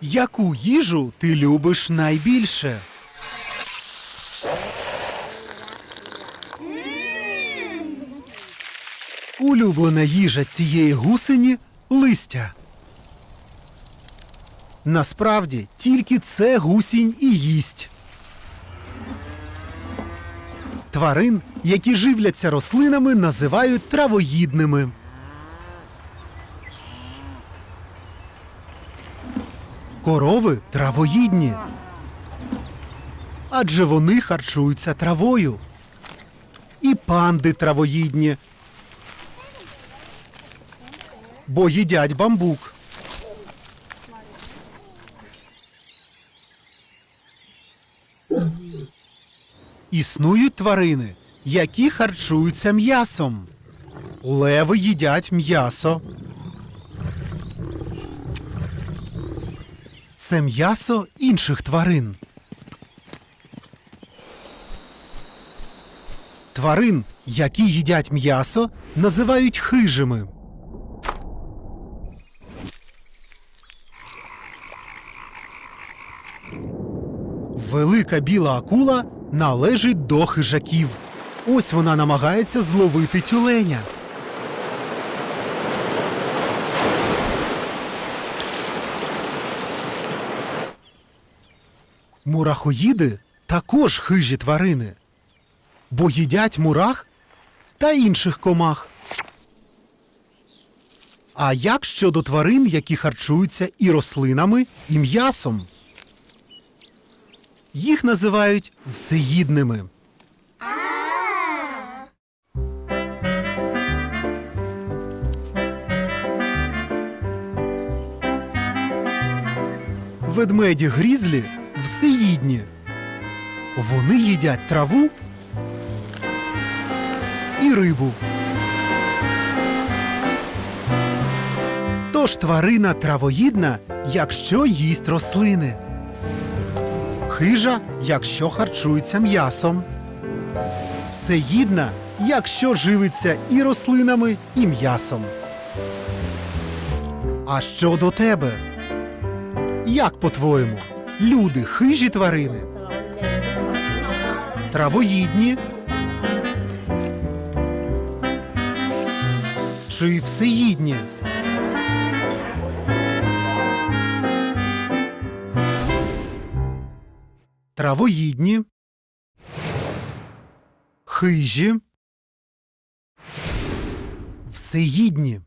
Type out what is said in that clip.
Яку їжу ти любиш найбільше? Улюблена їжа цієї гусені листя. Насправді тільки це гусінь і їсть. Тварин, які живляться рослинами, називають травоїдними. Корови травоїдні. Адже вони харчуються травою. І панди травоїдні. Бо їдять бамбук. Існують тварини, які харчуються м'ясом. Леви їдять м'ясо. Це м'ясо інших тварин. Тварин, які їдять м'ясо, називають хижими. Велика біла акула належить до хижаків. Ось вона намагається зловити тюленя. Мурахоїди також хижі тварини, бо їдять мурах та інших комах. А як щодо тварин, які харчуються і рослинами, і м'ясом? Їх називають всеїдними. Ведмеді грізлі всеїдні. Вони їдять траву і рибу. Тож тварина травоїдна, якщо їсть рослини. Хижа, якщо харчується м'ясом. Всеїдна, якщо живиться і рослинами, і м'ясом. А що до тебе? Як по-твоєму, люди хижі тварини? Травоїдні? Чи всеїдні? Травоїдні? Хижі? Всеїдні?